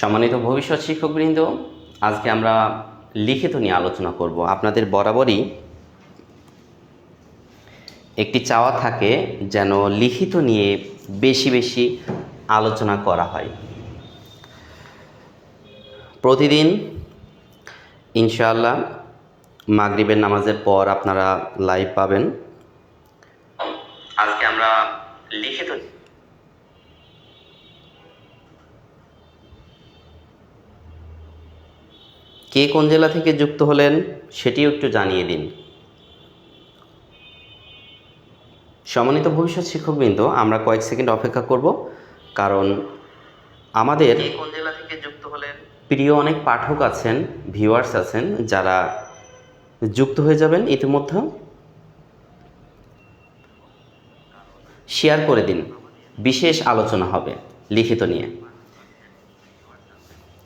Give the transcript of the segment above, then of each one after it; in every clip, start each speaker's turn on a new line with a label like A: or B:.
A: সম্মানিত ভবিষ্যৎ শিক্ষকবৃন্দ, আজকে আমরা লিখিত নিয়ে আলোচনা করব। আপনাদের বরাবরই একটি চাওয়া থাকে যেন লিখিত নিয়ে বেশি বেশি আলোচনা করা হয়। প্রতিদিন, ইনশাআল্লাহ, মাগরিবের নামাজের পর আপনারা লাইভ পাবেন আজকে আমরা লিখিত কে কোন জেলা থেকে যুক্ত হলেন সেটিও একটু জানিয়ে দিন। সম্মানিত ভবিষ্যৎ শিক্ষকবৃন্দ আমরা কয়েক সেকেন্ড অপেক্ষা করব কারণ আমাদের কোন জেলা থেকে যুক্ত হলেন? প্রিয় অনেক পাঠক আছেন ভিউয়ার্স আছেন যারা যুক্ত হয়ে যাবেন ইতিমধ্যে। শেয়ার করে দিন বিশেষ আলোচনা হবে লিখিত নিয়ে।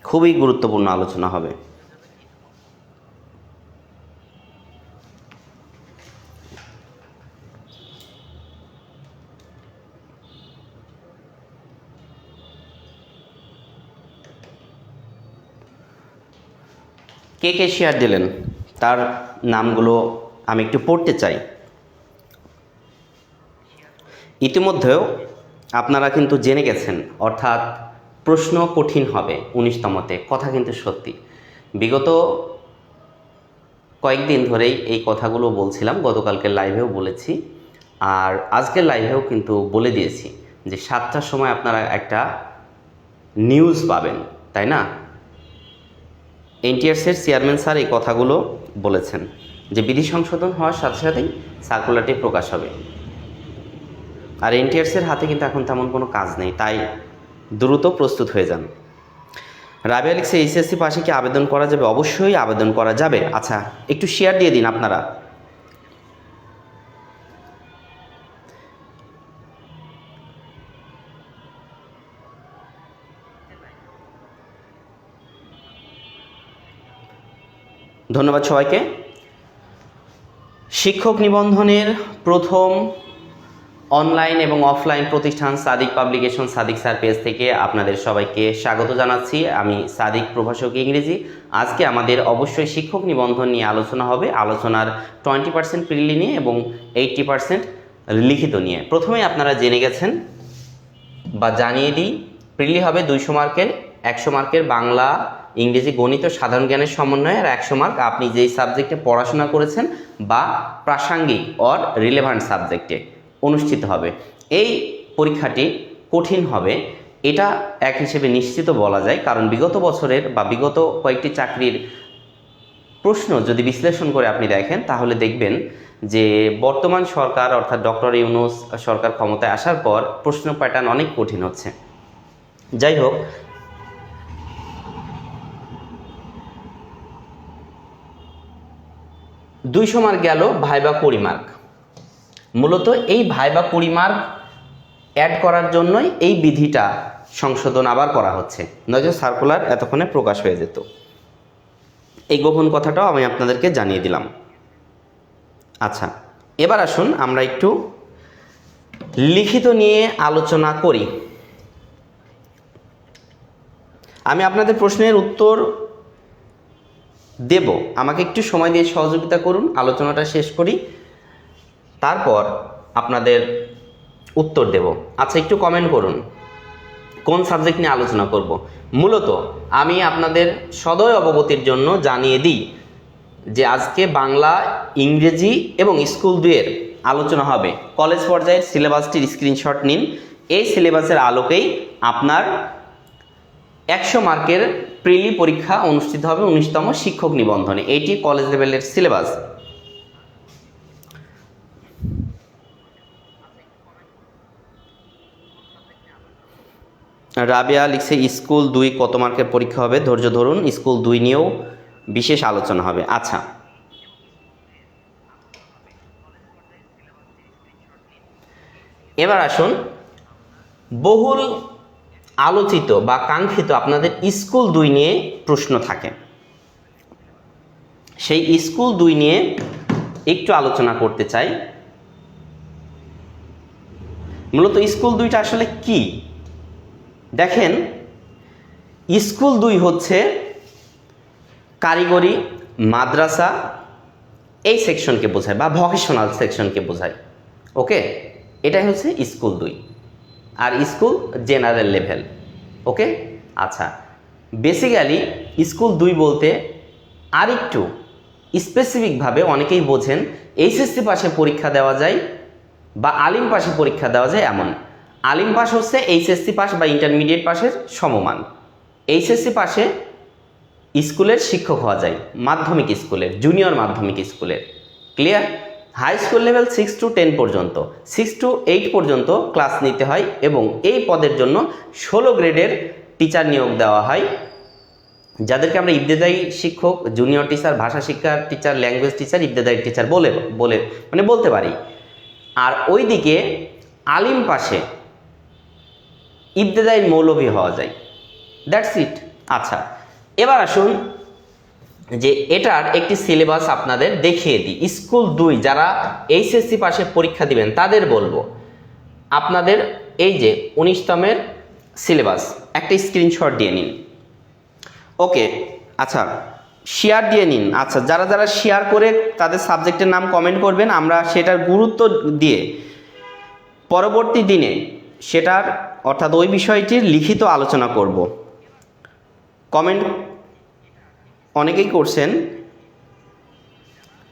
A: খুবই গুরুত্বপূর্ণ আলোচনা হবে। কে কে শেয়ার দিলেন? তার নামগুলো আমি একটু পড়তে চাই। ইতিমধ্যেও আপনারা কিন্তু জেনে গেছেন, অর্থাৎ প্রশ্ন কঠিন হবে উনিশতমতে কথা কিন্তু সত্যি। বিগত কয়েকদিন ধরেই এই কথাগুলো বলছিলাম, গতকালকে লাইভেও বলেছি, আর আজকের লাইভেও কিন্তু বলে দিয়েছি যে সাতটার সময় আপনারা একটা নিউজ পাবেন, তাই না? এনটিআরসির চেয়ারম্যান স্যার এই কথাগুলো বলেছেন যে বিধি সংশোধন হওয়ার সাথে সাথেই সার্কুলারটি প্রকাশ হবে। আর এনটিআরসির হাতে কিন্তু এখন তেমন কোনো কাজ নেই, তাই দ্রুত প্রস্তুত হয়ে যান। রাবিয়া লিখছে, এইচএসসি পাশে কি আবেদন করা যাবে? অবশ্যই আবেদন করা যাবে। আচ্ছা একটু শেয়ার দিয়ে দিন আপনারা। ধন্যবাদ সবাইকে। শিক্ষক নিবন্ধনের প্রথম অনলাইন এবং অফলাইন প্রতিষ্ঠান Sadik publication Sadik sir page থেকে আপনাদের সবাইকে স্বাগত জানাচ্ছি। আমি সাদিক প্রভাষক ইংরেজি। আজকে আমাদের অবশ্যই শিক্ষক নিবন্ধন নিয়ে আলোচনা হবে। আলোচনার টোয়েন্টি পার্সেন্ট প্রিলি নিয়ে এবং এইট্টি পার্সেন্ট লিখিত নিয়ে। প্রথমে আপনারা জেনে গেছেন বা জানিয়ে দিই, প্রিলি হবে দুইশো মার্কের, একশো মার্কের বাংলা ইংরেজি গণিত সাধারণ জ্ঞানের সমন্বয়ে আর একশো মার্ক আপনি যেই সাবজেক্টে পড়াশোনা করেছেন বা প্রাসঙ্গিক অর রিলেভান্ট সাবজেক্টে অনুষ্ঠিত হবে। এই পরীক্ষাটি কঠিন হবে, এটা এক হিসেবে নিশ্চিত বলা যায়, কারণ বিগত বছরের বা বিগত কয়েকটি চাকরির প্রশ্ন যদি বিশ্লেষণ করে আপনি দেখেন, তাহলে দেখবেন যে বর্তমান সরকার অর্থাৎ ডক্টর ইউনুস সরকার ক্ষমতায় আসার পর প্রশ্ন প্যাটার্ন অনেক কঠিন হচ্ছে। যাই হোক দুইশো মার্ক গেল ভাইবা কুড়ি মার্ক। মূলত এই ভাইবা কুড়ি মার্ক অ্যাড করার জন্যই এই বিধিটা সংশোধন আবার করা হচ্ছে। নয়তো সার্কুলার এতক্ষণে প্রকাশ হয়ে যেত। এই গোপন কথাটাও আমি আপনাদেরকে জানিয়ে দিলাম। আচ্ছা এবার আসুন আমরা একটু লিখিত নিয়ে আলোচনা করি। আমি আপনাদের প্রশ্নের উত্তর দেব। আমাকে একটু সময় দিয়ে সহযোগিতা করুন, আলোচনাটা শেষ করি। তারপর আপনাদের উত্তর দেব। আচ্ছা একটু কমেন্ট করুন। কোন সাবজেক্ট নিয়ে আলোচনা করব? মূলত আমি আপনাদের সদয় অবগতির জন্য জানিয়ে দিই যে আজকে বাংলা, ইংরেজি এবং স্কুল দুয়ের আলোচনা হবে। কলেজ পর্যায়ের সিলেবাসটির স্ক্রিনশট নিন। এই সিলেবাসের আলোকেই আপনার একশো মার্কের প্রিলি পরীক্ষা অনুষ্ঠিত হবে উনিশতম শিক্ষক নিবন্ধনে। এটি কলেজ লেভেলের সিলেবাস রাবিয়া লিখছে, স্কুল দুই কত মার্কের পরীক্ষা হবে? ধৈর্য ধরুন, স্কুল দুই নিয়েও বিশেষ আলোচনা হবে। আচ্ছা। এবার আসুন বহুল আলোচিত বা কাঙ্ক্ষিত আপনাদের স্কুল দুই নিয়ে প্রশ্ন থাকে। সেই স্কুল দুই নিয়ে একটু আলোচনা করতে চাই। মূলত স্কুল দুইটা আসলে কি? দেখেন, স্কুল দুই হচ্ছে কারিগরি, মাদ্রাসা, এই সেকশনকে বোঝায় বা ভকেশনাল সেকশনকে বোঝায়। ওকে? এটাই হচ্ছে স্কুল দুই। আর স্কুল জেনারেল লেভেল, ওকে? আচ্ছা বেসিক্যালি স্কুল দুই বলতে আরেকটু স্পেসিফিকভাবে অনেকেই বোঝেন এইচএসসি পাশে পরীক্ষা দেওয়া যায় বা আলিম পাশে পরীক্ষা দেওয়া যায় এমন। আলিম পাস হচ্ছে এইচএসসি পাস বা ইন্টারমিডিয়েট পাশের সমমান। এইচএসসি পাশে স্কুলের শিক্ষক হওয়া যায়, মাধ্যমিক স্কুলের জুনিয়র মাধ্যমিক স্কুলের। Clear high school level six to ten পর্যন্ত সিক্স টু এইট পর্যন্ত ক্লাস নিতে হয় এবং এই পদের জন্য ষোলো গ্রেডের টিচার নিয়োগ দেওয়া হয়। যাদেরকে আমরা ইবতেদায়ী শিক্ষক জুনিয়র টিচার ভাষা শিক্ষার teacher language teacher Ibtedayee teacher বলে বলে মানে বলতে পারি। আর ওইদিকে আলিম পাশে ইবতেদায়ী মৌলভী হওয়া যায়। দ্যাটস ইট আচ্ছা এবার আসুন যে এটার একটি সিলেবাস আপনাদের দেখিয়ে দিই। স্কুল দুই, যারা এইচএসসি পাশে পরীক্ষা দিবেন, তাদের বলব, আপনাদের এই যে উনিশতমের সিলেবাস, একটা স্ক্রিনশট দিয়ে নিন। ওকে আচ্ছা শেয়ার দিয়ে নিন। আচ্ছা যারা যারা শেয়ার করে তাদের সাবজেক্টের নাম কমেন্ট করবেন, আমরা সেটার গুরুত্ব দিয়ে পরবর্তী দিনে সেটার, অর্থাৎ ওই বিষয়টির লিখিত আলোচনা করব। কমেন্ট অনেকেই করছেন।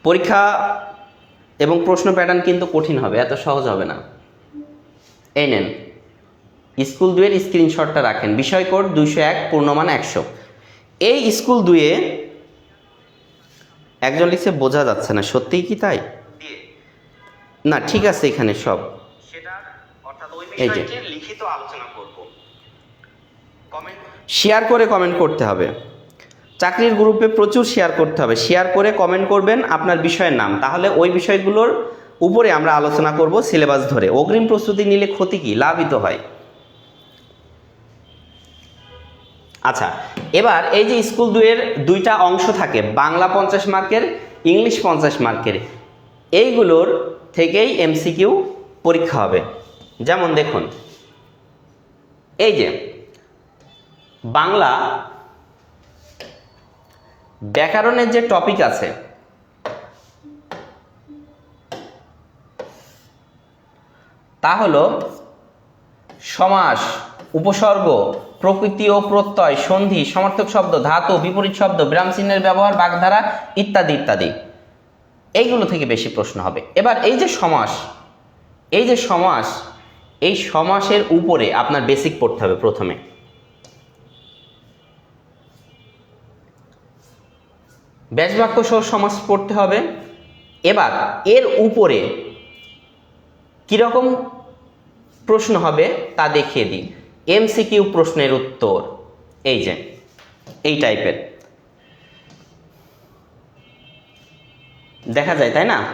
A: পরীক্ষা এবং প্রশ্ন প্যাটার্ন কিন্তু কঠিন হবে এত সহজ হবে না। এই নেন স্কুল দুয়ের স্ক্রিনশটটা রাখেন। বিষয় কোড দুইশো এক পূর্ণমান একশো। এই স্কুল দুয়ে একজন লিখছে বোঝা যাচ্ছে না। সত্যিই কি তাই? না ঠিক আছে এখানে সব। এই যে। লিখিত আলোচনা করব। শেয়ার করে কমেন্ট করতে হবে। চাকরির গ্রুপে প্রচুর শেয়ার করতে হবে। শেয়ার করে কমেন্ট করবেন আপনার বিষয়ের নাম। তাহলে ওই বিষয়গুলোর উপরে আমরা আলোচনা করব সিলেবাস ধরে। অগ্রিম প্রস্তুতি নিলে ক্ষতি কি? লাভিত হয়। আচ্ছা এবার এই যে স্কুল দুয়ের দুইটা অংশ থাকে, বাংলা পঞ্চাশ মার্কের, ইংলিশ পঞ্চাশ মার্কের, এইগুলোর থেকেই এমসিকিউ পরীক্ষা হবে। যেমন দেখুন, এই যে বাংলা ব্যাকরণের যে টপিক আছে, তা হলো সমাস, উপসর্গ, প্রকৃতি ও প্রত্যয়, সন্ধি, সমর্থক শব্দ, ধাতু, বিপরীত শব্দ, বিরাম চিহ্নের ব্যবহার, বাগধারা ইত্যাদি ইত্যাদি। এইগুলো থেকে বেশি প্রশ্ন হবে। এবার এই যে সমাস, এই যে সমাস, এই সমাসের উপরে আপনার বেসিক পড়তে হবে প্রথমে। ব্যাসবাক্য সহ সমাস পড়তে হবে। এবার এর উপরে কীরকম প্রশ্ন হবে তা দেখিয়ে দিই। এমসিকিউ প্রশ্নের উত্তর। এই যে, এই টাইপের। দেখা যায়, তাই না?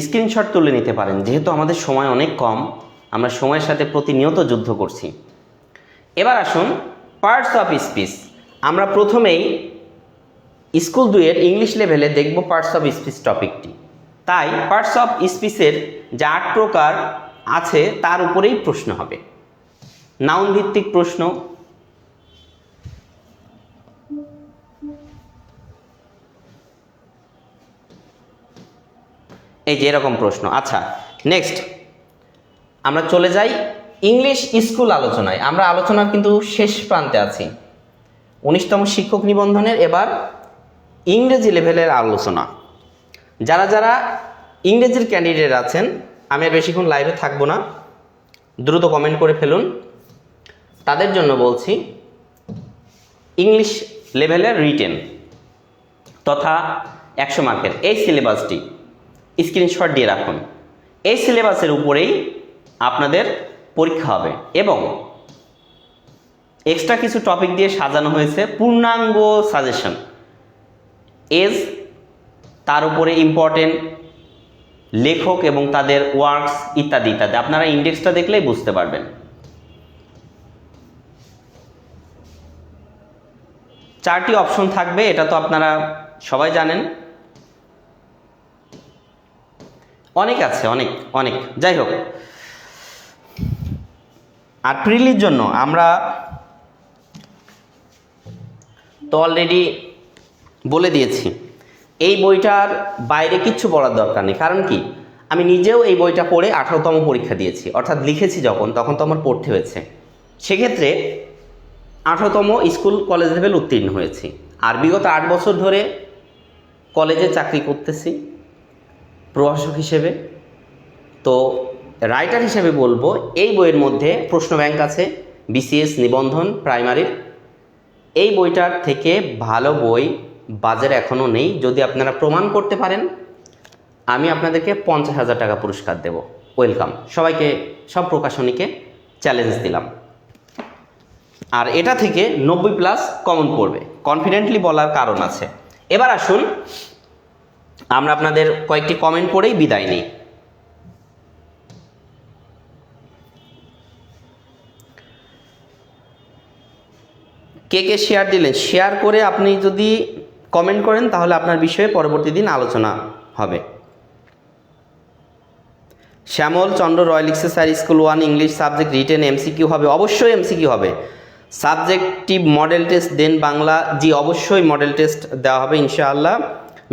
A: স্ক্রিনশট তুলে নিতে পারেন। যেহেতু আমাদের সময় অনেক কম, আমরা সময়ের সাথে প্রতিনিয়ত যুদ্ধ করছি। এবার আসুন পার্টস অফ স্পিচ আমরা প্রথমেই স্কুল দুয়ের ইংলিশ লেভেলে দেখব পার্টস অফ স্পিচ টপিকটি তাই পার্টস অফ স্পিচের যে আট প্রকার আছে, তার উপরেই প্রশ্ন হবে। নাউন ভিত্তিক প্রশ্ন। এই যে এরকম প্রশ্ন। আচ্ছা নেক্সট আমরা চলে যাই ইংলিশ স্কুল আলোচনায়। আমরা আলোচনার কিন্তু শেষ প্রান্তে আছি। উনিশতম শিক্ষক নিবন্ধনের এবার ইংরেজি লেভেলের আলোচনা। যারা যারা ইংরেজির ক্যান্ডিডেট আছেন, আমি আর বেশিক্ষণ লাইভে থাকব না। দ্রুত কমেন্ট করে ফেলুন। তাদের জন্য বলছি, ইংলিশ লেভেলের রিটেন তথা একশো মার্কের এই সিলেবাসটি স্ক্রিনশট দিয়ে রাখুন। এই সিলেবাসের উপরেই আপনাদের পরীক্ষা হবে। এবং এক্সট্রা কিছু টপিক দিয়ে সাজানো হয়েছে পূর্ণাঙ্গ সাজেশন এজ তার উপরে ইম্পর্টেন্ট লেখক এবং তাদের ওয়ার্কস ইত্যাদি ইত্যাদি। আপনারা ইন্ডেক্সটা দেখলেই বুঝতে পারবেন। চারটি অপশন থাকবে, এটা তো আপনারা সবাই জানেন। অনেক আছে, অনেক অনেক। যাই হোক আর প্রিলির জন্য আমরা তো অলরেডি বলে দিয়েছি। এই বইটার বাইরে কিচ্ছু পড়ার দরকার নেই। কারণ কি? আমি নিজেও এই বইটা পড়ে আঠারোতম পরীক্ষা দিয়েছি। অর্থাৎ লিখেছি যখন, তখন তো আমার পড়তে হয়েছে। সেক্ষেত্রে আঠারোতম স্কুল কলেজ লেভেল উত্তীর্ণ হয়েছি। আর বিগত আট বছর ধরে কলেজে চাকরি করতেছি প্রভাষক হিসেবে। তো রাইটার হিসেবে বলব, এই বইয়ের মধ্যে প্রশ্ন ব্যাংক আছে, বিসিএস নিবন্ধন প্রাইমারির। এই বইটার থেকে ভালো বই বাজারে এখনও নেই, যদি আপনারা প্রমাণ করতে পারেন, আমি আপনাদেরকে পঞ্চাশ হাজার টাকা পুরস্কার দেব। ওয়েলকাম। সবাইকে, সব প্রকাশনীকে চ্যালেঞ্জ দিলাম। আর এটা থেকে নব্বই প্লাস কমন পড়বে কনফিডেন্টলি বলার কারণ আছে। এবার আসুন, আমরা আপনাদের কয়েকটি কমেন্ট পড়েই বিদায় নিই। কে কে শেয়ার দিলেন শেয়ার করে আপনি যদি কমেন্ট করেন, তাহলে আপনার বিষয়ে পরবর্তী দিন আলোচনা হবে। শ্যামল চন্দ্র রয় লিখছে, sir, school one English subject written MCQ হবে। অবশ্যই এমসিকিউ হবে। Subjective model test then Bangla, জি, অবশ্যই মডেল টেস্ট দেওয়া হবে, ইনশাআল্লাহ।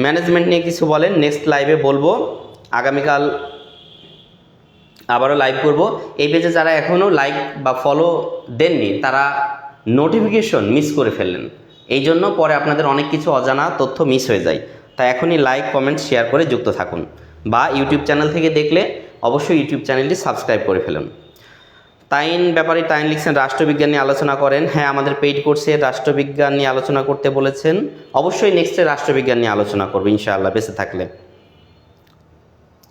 A: ম্যানেজমেন্ট নিয়ে কিছু বলেন নেক্সট লাইভে বলব। আগামীকাল আবারও লাইভ করব। এই পেজে যারা এখনও লাইক বা ফলো দেননি, তারা নোটিফিকেশন মিস করে ফেললেন। এই জন্য পরে আপনাদের অনেক কিছু অজানা তথ্য মিস হয়ে যায়। তাই এখনই লাইক কমেন্ট শেয়ার করে যুক্ত থাকুন বা ইউটিউব চ্যানেল থেকে দেখলে অবশ্যই ইউটিউব চ্যানেলটি সাবস্ক্রাইব করে ফেলুন। তাইন ব্যাপারে তাইন লিখছেন, রাষ্ট্রবিজ্ঞান নিয়ে আলোচনা করেন। হ্যাঁ আমাদের পেইড কোর্সে রাষ্ট্রবিজ্ঞান নিয়ে আলোচনা করতে বলেছেন। অবশ্যই নেক্সটে রাষ্ট্রবিজ্ঞান নিয়ে আলোচনা করব, ইনশাআল্লাহ, বেঁচে থাকলে।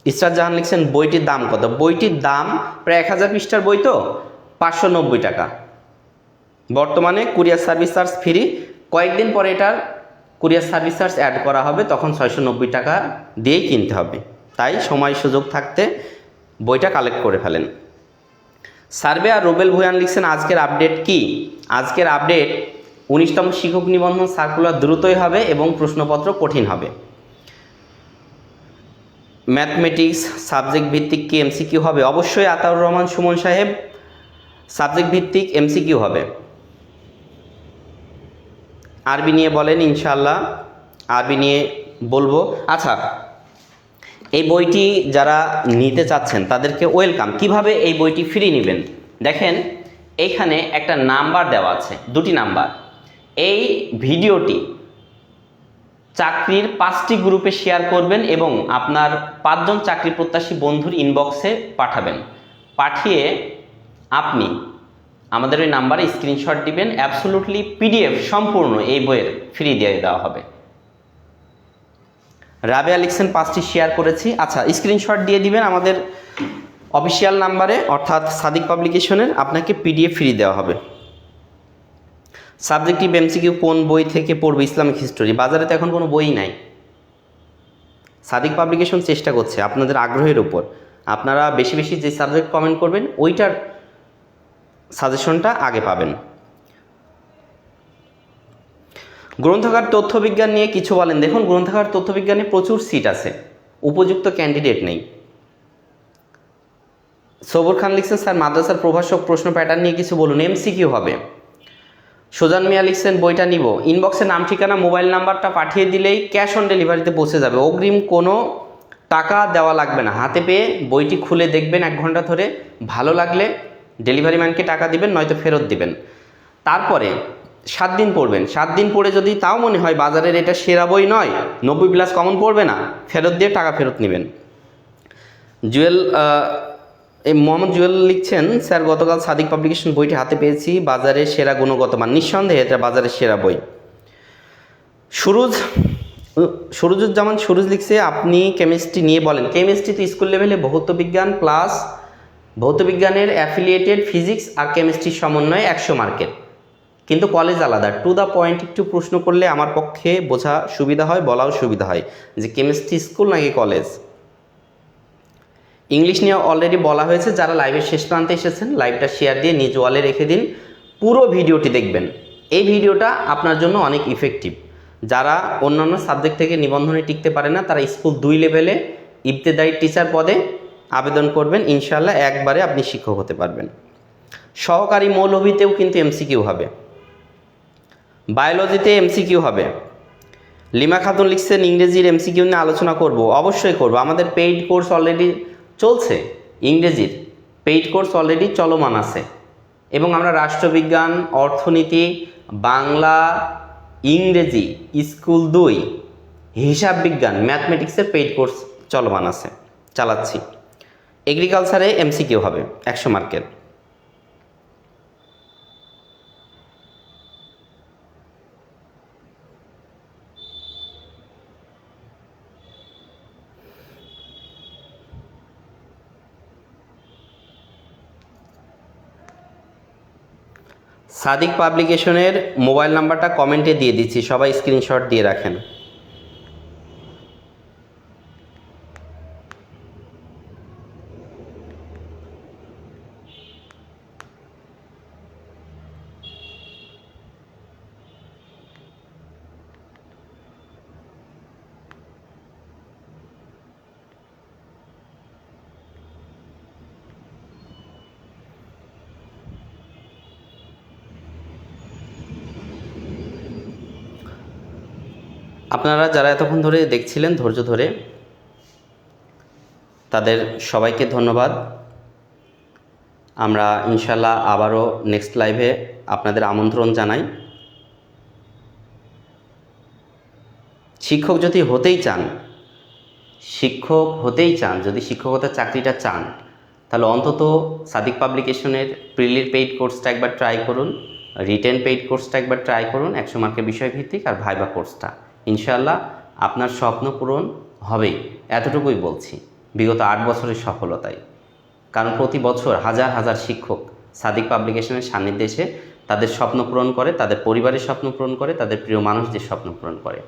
A: ইসরাত জাহান লিখছেন, বইটির দাম কত? বইটির দাম প্রায় এক হাজার পৃষ্ঠার বই তো, পাঁচশো নব্বই টাকা। বর্তমানে কুরিয়ার সার্ভিস চার্জ ফ্রি। কয়েকদিন পরে এটার কুরিয়ার সার্ভিস চার্জ অ্যাড করা হবে, তখন ছয়শো নব্বই টাকা দিয়েই কিনতে হবে। তাই সময় সুযোগ থাকতে বইটা কালেক্ট করে ফেলেন। সার্ভে আর রুবেল ভুয়ান লিখছেন, আজকের আপডেট কি? আজকের আপডেট উনিশতম শিক্ষক নিবন্ধন সার্কুলার দ্রুতই হবে এবং প্রশ্নপত্র কঠিন হবে। ম্যাথমেটিক্স সাবজেক্ট ভিত্তিক কি এমসিকিউ হবে? অবশ্যই আতাউর রহমান সুমন সাহেব সাবজেক্ট ভিত্তিক এমসিকিউ হবে। আরবি নিয়ে বলেন ইনশাল্লাহ আরবি নিয়ে বলব। আচ্ছা এই বইটি যারা নিতে চাচ্ছেন, তাদেরকে ওয়েলকাম। কীভাবে এই বইটি ফ্রি নেবেন? দেখেন, এইখানে একটা নাম্বার দেওয়া আছে, দুটি নাম্বার। এই ভিডিওটি চাকরির পাঁচটি গ্রুপে শেয়ার করবেন এবং আপনার পাঁচজন চাকরি প্রত্যাশী বন্ধুর ইনবক্সে পাঠাবেন। পাঠিয়ে আপনি আমাদের ওই নাম্বারে স্ক্রিনশট দিবেন অ্যাবসোলুটলি পিডিএফ সম্পূর্ণ এই বইয়ের ফ্রি দিয়ে দেওয়া হবে। রাবেয়া লিখছেন, পাঁচটি শেয়ার করেছি। আচ্ছা স্ক্রিনশট দিয়ে দিবেন আমাদের অফিসিয়াল নাম্বারে, অর্থাৎ সাদিক পাবলিকেশনের আপনাকে পিডিএফ ফ্রি দেওয়া হবে। সাবজেক্টিভ এমসিকিউ কোন বই থেকে পড়বে? ইসলামিক হিস্টোরি বাজারে তো এখন কোনো বই নাই। সাদিক পাবলিকেশন চেষ্টা করছে, আপনাদের আগ্রহের উপর। আপনারা বেশি বেশি যে সাবজেক্ট কমেন্ট করবেন, ওইটার সাজেশনটা আগে পাবেন। গ্রন্থাগার তথ্যবিজ্ঞান নিয়ে কিছু বলেন। দেখুন, গ্রন্থাগার তথ্যবিজ্ঞানে প্রচুর সিট আছে। উপযুক্ত ক্যান্ডিডেট নেই। সবর খান লিখছেন, স্যার, মাদ্রাসার প্রভাষক প্রশ্ন প্যাটার্ন নিয়ে কিছু বলুন। এমসিকিউ হবে। সুজান মিয়া লিখছেন, বইটা নিব। ইনবক্সে নাম, ঠিকানা মোবাইল নাম্বারটা পাঠিয়ে দিলেই ক্যাশ অন ডেলিভারিতে পৌঁছে যাবে। অগ্রিম কোনো টাকা দেওয়া লাগবে না। হাতে পেয়ে বইটি খুলে দেখবেন এক ঘণ্টা ধরে। ভালো লাগলে ডেলিভারি ম্যানকে টাকা দিবেন, নয়তো ফেরত দিবেন। তারপরে সাত দিন পড়বেন। সাত দিন পড়ে যদি তাও মনে হয় বাজারের এটা সেরা বই নয়, নব্বই প্লাস কমন পড়বে না, ফেরত দিয়ে টাকা ফেরত নেবেন। জুয়েল এই মোহাম্মদ জুয়েল লিখছেন, স্যার, গতকাল সাদিক পাবলিকেশন বইটি হাতে পেয়েছি বাজারে সেরা গুণগত মান। নিঃসন্দেহে এটা বাজারের সেরা বই। সুরুজ, সুরুজুজ্জামান সুরুজ লিখছে, আপনি কেমিস্ট্রি নিয়ে বলেন। কেমিস্ট্রি তো স্কুল লেভেলে ভৌত বিজ্ঞান প্লাস ভৌত বিজ্ঞানের অ্যাফিলিয়েটেড ফিজিক্স আর কেমিস্ট্রির সমন্বয়ে একশো মার্কের কিন্তু কলেজ আলাদা। টু দ্য পয়েন্ট একটু প্রশ্ন করলে আমার পক্ষে বোঝা সুবিধা হয়, বলাও সুবিধা হয়। যে কেমিস্ট্রি স্কুল নাকি কলেজ ইংলিশ নিয়ে অলরেডি বলা হয়েছে, যারা লাইভের শেষ প্রান্তে এসেছেন লাইভটা শেয়ার দিয়ে নিজ ওয়ালে রেখে দিন। পুরো ভিডিওটি দেখবেন। এই ভিডিওটা আপনার জন্য অনেক ইফেক্টিভ যারা অন্যান্য সাবজেক্ট থেকে নিবন্ধনে টিকতে পারে না, তারা স্কুল দুই লেভেলে ইবতেদায়ী টিচার পদে আবেদন করবেন ইনশাল্লাহ একবারে আপনি শিক্ষক হতে পারবেন। সহকারী মৌলভীতেও কিন্তু এমসিকিউ হবে। বায়োলজিতে এমসিকিউ হবে। লিমা খাতুন লিখছেন, ইংরেজির এমসিকিউ নিয়ে আলোচনা করব। অবশ্যই করব। আমাদের পেইড কোর্স অলরেডি চলছে ইংরেজির। পেইড কোর্স অলরেডি চলমান আছে। এবং আমরা রাষ্ট্রবিজ্ঞান, অর্থনীতি, বাংলা, ইংরেজি, স্কুল দুই, হিসাব বিজ্ঞান, ম্যাথমেটিক্সের পেইড কোর্স চলমান আছে। চালাচ্ছি। এগ্রিকালচারে এমসিকিউ হবে, একশো মার্কের। সাদিক পাবলিকেশনের মোবাইল নাম্বারটা কমেন্টে দিয়ে দিচ্ছি, সবাই স্ক্রিনশট দিয়ে রাখেন। আপনারা যারা এতক্ষণ ধরে দেখছিলেন, ধৈর্য ধরে তাদের সবাইকে ধন্যবাদ। আমরা ইনশাল্লাহ আবারও নেক্সট লাইভে আপনাদের আমন্ত্রণ জানাই। শিক্ষক যদি হতেই চান, শিক্ষক হতেই চান, যদি শিক্ষকতার চাকরিটা চান, তাহলে অন্তত সাদিক পাবলিকেশনের প্রিলির পেইড কোর্সটা একবার ট্রাই করুন রিটেন পেইড কোর্সটা একবার ট্রাই করুন, একশো মার্কের বিষয়ভিত্তিক আর ভাইবা কোর্সটা ইনশাল্লাহ আপনার স্বপ্ন পূরণ হবেই এতটুকুই বলছি। বিগত আট বছরের সফলতায় কারণ প্রতি বছর হাজার হাজার শিক্ষক সাদিক পাবলিকেশনের সান্নিধ্যে এসে তাদের স্বপ্ন পূরণ করে, তাদের পরিবারের স্বপ্ন পূরণ করে, তাদের প্রিয় মানুষদের স্বপ্ন পূরণ করে।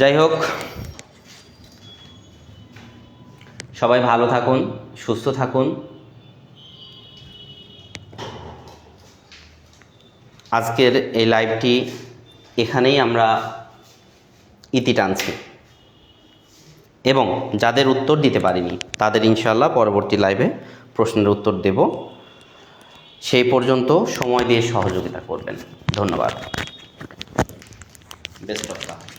A: যাই হোক, সবাই ভালো থাকুন, সুস্থ থাকুন। আজকের এই লাইভটি এখানেই আমরা ইতি টানছি। এবং যাদের উত্তর দিতে পারিনি, তাদের ইনশাল্লাহ পরবর্তী লাইভে প্রশ্নের উত্তর দেব। সেই পর্যন্ত সময় দিয়ে সহযোগিতা করবেন। ধন্যবাদ। লাক